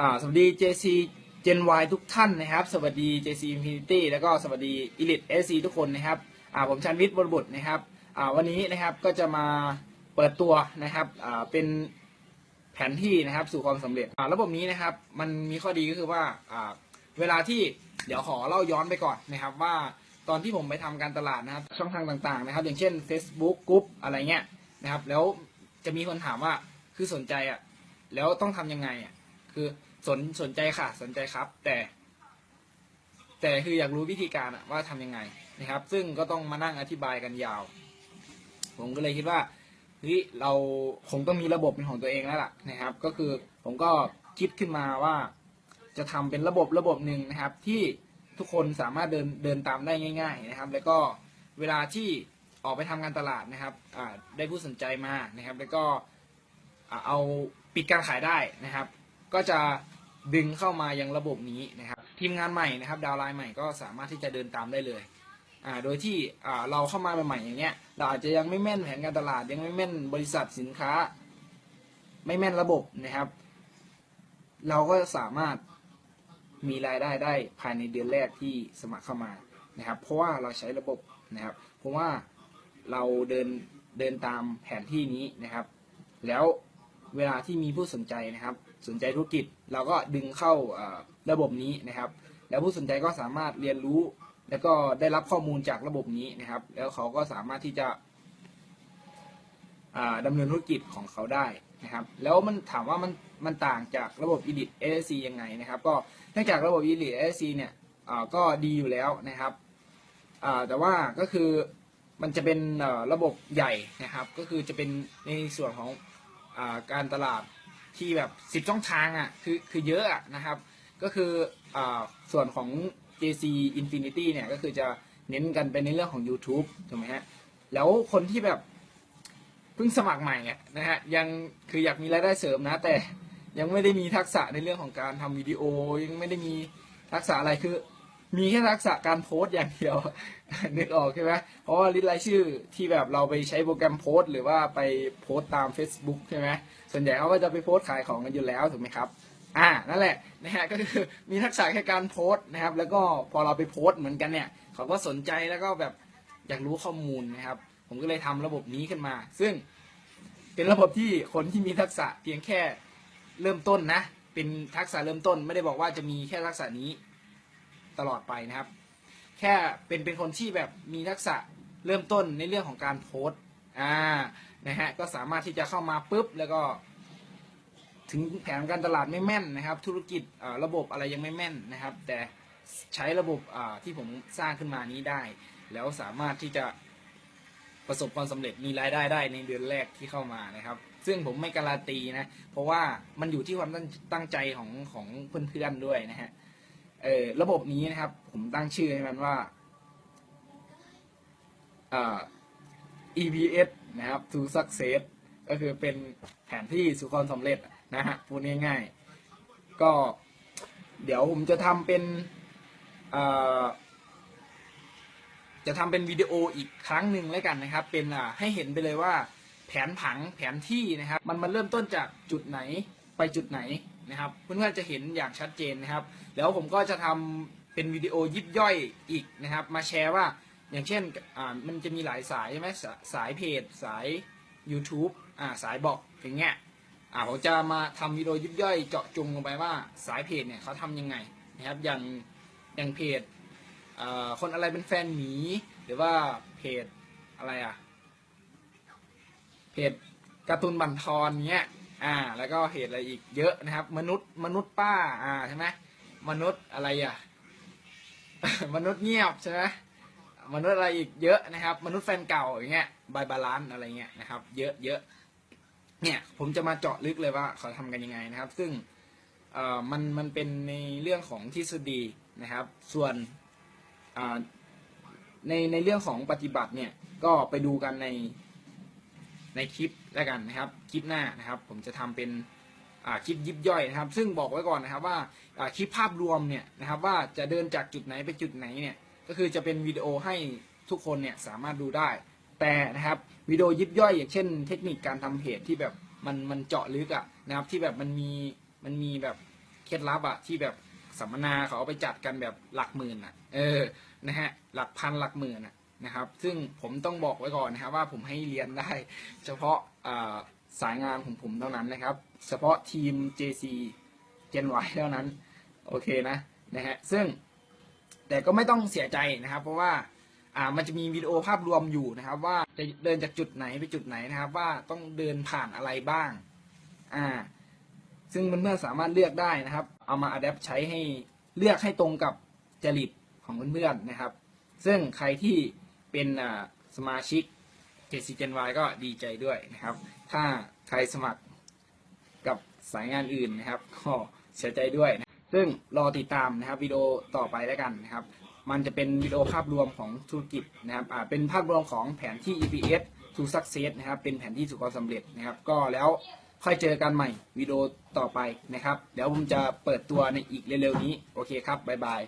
อ่าสวัสดี JC Gen Y ทุกท่านนะครับ สวัสดี JC Infinity แล้วก็สวัสดี Elite SC ทุกคนนะครับอ่าผมชันวิทย์บรบุตรนะครับอ่าวันนี้นะครับก็จะมาเปิดตัวนะครับอ่าเป็นแผนที่นะครับสู่ความสำเร็จอ่าระบบนี้นะครับมันมีข้อดีก็คือว่าอ่าเวลาที่เดี๋ยวขอเล่าย้อนไปก่อนนะครับ ว่าตอนที่ผมไปทำการตลาดนะครับ ช่องทางต่างๆนะครับ อย่างเช่น Facebook กรุ๊ปอะไรเงี้ยนะครับ แล้วจะมีคนถามว่าคือสนใจอะแล้วต้องทำยังไงอะคือ สนสนใจค่ะ สนใจครับ แต่ แต่คืออยากรู้วิธีการว่าทำยังไงนะครับ ซึ่งก็ต้องมานั่งอธิบายกันยาว ผมก็เลยคิดว่าเฮ้ยเราคงต้องมีระบบเป็นของตัวเองแล้วล่ะนะครับ ก็คือผมก็คิดขึ้นมาว่าจะทำเป็นระบบระบบหนึ่งนะครับ ที่ทุกคนสามารถเดินเดินตามได้ง่าย ๆ นะครับ แล้วก็เวลาที่ออกไปทำการตลาดนะครับได้ผู้สนใจมานะครับ แล้วก็เอาปิดการขายได้นะครับ ก็จะ ดึงเข้ามายังระบบนี้นะครับ ทีมงานใหม่นะครับ ดาวไลน์ใหม่ก็สามารถที่จะเดินตามได้เลยอ่าโดยที่อ่าเราเข้ามาใหม่ๆอย่างเงี้ยเราอาจจะยังไม่แม่นแผนการตลาด ยังไม่แม่นบริษัทสินค้า ไม่แม่นระบบนะครับ เราก็สามารถมีรายได้ได้ภายในเดือนแรกที่สมัครเข้ามานะครับ เพราะว่าเราใช้ระบบนะครับ เพราะว่าเราเดินเดินตามแผนที่นี้นะครับ แล้ว เวลาที่มีผู้สนใจนะครับ สนใจธุรกิจเราก็ดึงเข้าระบบนี้นะครับ แล้วผู้สนใจก็สามารถเรียนรู้ แล้วก็ได้รับข้อมูลจากระบบนี้นะครับ แล้วเขาก็สามารถที่จะอ่าดำเนินธุรกิจของเขาได้นะครับ แล้วมันถามว่ามันมันต่างจากระบบ Elite SC ยังไงนะครับ ก็เนื่องจากระบบ Elite SC เนี่ยก็ดีอยู่แล้วนะครับแต่ว่าก็คือมันจะเป็นระบบใหญ่นะครับ ก็คือจะเป็นในส่วนของ การตลาดที่แบบสิบช่องทางอะคือคือเยอะอะนะครับ ก็คืออส่วนของ JC Infinity เนี่ยก็คือจะเน้นกันไปในเรื่องของ YouTube ถูกไหมฮะ แล้วคนที่แบบเพิ่งสมัครใหม่ะนะฮะยังคืออยากมีรายได้เสริมนะ แต่ยังไม่ได้มีทักษะในเรื่องของการทำวิดีโอ ยังไม่ได้มีทักษะอะไรคือ มีแค่ทักษะการโพสต์อย่างเดียว นึกออกใช่ไหมเพราะว่าลิสต์รายชื่อที่แบบเราไปใช้โปรแกรมโพสต์ หรือว่าไปโพสต์ตาม Facebook ใช่ไหมส่วนใหญ่เขาก็จะไปโพสต์ขายของกันอยู่แล้วถูกไหมครับอ่านั่นแหละนะฮะก็คือมีทักษะแค่การโพสต์นะครับ แล้วก็พอเราไปโพสต์เหมือนกันเนี่ยเขาก็สนใจแล้วก็แบบอยากรู้ข้อมูลนะครับ ผมก็เลยทำระบบนี้ขึ้นมา ซึ่งเป็นระบบที่คนที่มีทักษะเพียงแค่เริ่มต้นนะ เป็นทักษะเริ่มต้น ไม่ได้บอกว่าจะมีแค่ทักษะนี้ ตลอดไปนะครับ แค่เป็นเป็นคนที่แบบมีทักษะเริ่มต้นในเรื่องของการโพสต์อ่านะฮะก็สามารถที่จะเข้ามาปุ๊บแล้วก็ ถึงแผนการตลาดไม่แม่นนะครับ ธุรกิจระบบอะไรยังไม่แม่นนะครับ แต่ใช้ระบบที่ผมสร้างขึ้นมานี้ได้ แล้วสามารถที่จะประสบความสำเร็จมีรายได้ได้ในเดือนแรกที่เข้ามานะครับ ซึ่งผมไม่การันตีนะ เพราะว่ามันอยู่ที่ความตั้งใจของของเพื่อนๆด้วยนะฮะ เออระบบนี้นะครับ ผมตั้งชื่อให้มันว่าอ่า EBS นะครับ to success ก็คือเป็นแผนที่สู่ความสำเร็จนะฮะพูดง่ายๆ ก็เดี๋ยวผมจะทำเป็นอ่าจะทำเป็นวิดีโออีกครั้งหนึ่งแล้วกันนะครับ เป็นอ่าให้เห็นไปเลยว่าแผนผังแผนที่นะครับ มันมันเริ่มต้นจากจุดไหนไปจุดไหน นะครับ เพื่อนๆจะเห็นอย่างชัดเจนนะครับ แล้วผมก็จะทำเป็นวิดีโอยิบย่อยอีกนะครับ มาแชร์ว่าอย่างเช่นอ่ามันจะมีหลายสายใช่ไหมสาสายเพจ สาย YouTube อ่าสายบอกอย่างเงี้ยอ่าผมจะมาทำวิดีโอยิบย่อยเจาะจงลงไปว่าสายเพจเนี่ยเขาทำยังไงนะครับอย่างอย่างเพจอ่าคนอะไรเป็นแฟนหมีหรือว่าเพจอะไรอะเพจการ์ตูนบันทอนเงี้ย อ่า แล้วก็เพจอะไรอีกเยอะนะครับ มนุษย์มนุษย์ป้า อ่าใช่ไหมมนุษย์อะไรอะ มนุษย์เงียบใช่ไหมมนุษย์อะไรอีกเยอะนะครับ มนุษย์แฟนเก่าอย่างเงี้ยบายบาลานอะไรเงี้ยนะครับ เยอะเยอะเนี่ยผมจะมาเจาะลึกเลยว่าเขาทำกันยังไงนะครับ ซึ่งเอ่อมันมันเป็นในเรื่องของทฤษฎีนะครับ ส่วนอ่าในในเรื่องของปฏิบัติเนี่ยก็ไปดูกันใน ในคลิปแล้วกันนะครับ คลิปหน้านะครับ ผมจะทำเป็นคลิปยิบย่อยนะครับ ซึ่งบอกไว้ก่อนนะครับว่าอ่าคลิปภาพรวมเนี่ยนะครับ ว่าจะเดินจากจุดไหนไปจุดไหนเนี่ย ก็คือจะเป็นวิดีโอให้ทุกคนเนี่ยสามารถดูได้ แต่นะครับวิดีโอยิบย่อย อย่างเช่น เทคนิคการทำเพจที่แบบมันมันเจาะลึกอะนะครับ ที่แบบมันมีมันมีแบบเคล็ดลับอะที่แบบสัมมนาเขาเอาไปจัดกันแบบหลักหมื่นอะเออนะฮะหลักพันหลักหมื่นอะ นะครับ ซึ่งผมต้องบอกไว้ก่อนนะครับว่าผมให้เรียนได้ เฉพาะสายงานของผมเท่านั้นนะครับ เฉพาะทีม JC Gen Y เท่านั้น โอเคนะนะฮะซึ่งแต่ก็ไม่ต้องเสียใจนะครับ เพราะว่าอ่ามันจะมีวิดีโอภาพรวมอยู่นะครับ ว่าจะเดินจากจุดไหนไปจุดไหนนะครับ ว่าต้องเดินผ่านอะไรบ้างอ่าซึ่งเพื่อนๆสามารถเลือกได้นะครับ เอามาอัดแอปใช้ให้เลือกให้ตรงกับจริตของเพื่อนๆนะครับ ซึ่งใครที่ เป็นสมาชิก JC Gen Y ก็ดีใจด้วยนะครับ ถ้าใครสมัครกับสายงานอื่นนะครับ ก็เสียใจด้วยนะซึ่งรอติดตามนะครับวิดีโอต่อไปแล้วกันนะครับ มันจะเป็นวิดีโอภาพรวมของธุรกิจนะครับอ่าเป็นภาพรวมของแผนที่ EPS to Success นะครับ เป็นแผนที่สู่ความสำเร็จนะครับ ก็แล้วค่อยเจอกันใหม่วิดีโอต่อไปนะครับ เดี๋ยวผมจะเปิดตัวในอีกเร็วๆนี้ โอเคครับ บ๊ายบาย